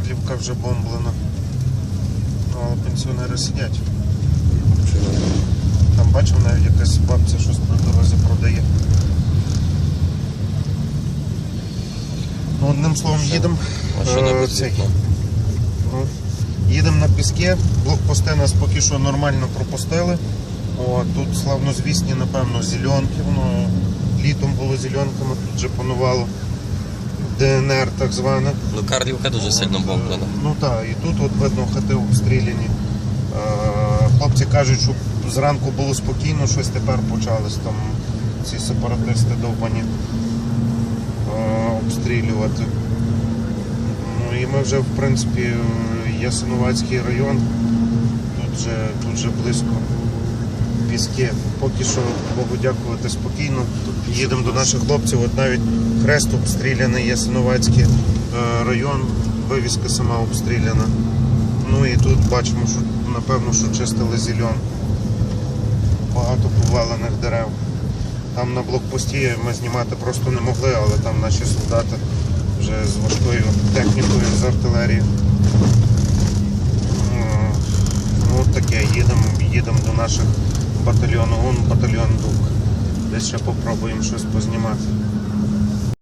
Карлівка вже бомблена. Ну, але пенсіонери сидять. Там бачив навіть якась бабця щось по дорозі продає. Ну, одним словом, їдемо. Машина Е, Їдемо на піски, блокпости нас поки що нормально пропустили. О, тут славнозвісні, напевно, зеленки. Воно літом було зеленками, тут вже панувало. ДНР так зване. Ну, Карлівка дуже сильно е, бомблена. Ну так, і тут от видно хати обстріляні. Е, Хлопці кажуть, що зранку було спокійно, щось тепер почались там ці сепаратисти довбані е, обстрілювати. Ну і ми вже, в принципі, Ясиновацький район, тут же, тут же близько піски. Поки що, Богу дякувати, спокійно. Їдемо до наших хлопців, от навіть хрест обстріляний, Ясиновацький е, район, вивіска сама обстріляна. Ну і тут бачимо, що напевно, що чистили зеленку. Багато повалених дерев. Там на блокпості ми знімати просто не могли, але там наші солдати вже з важкою технікою з артилерії. Ну от таке, їдемо їдемо до наших батальйону, вон батальйон Дук. Десь ще попробуємо щось познімати.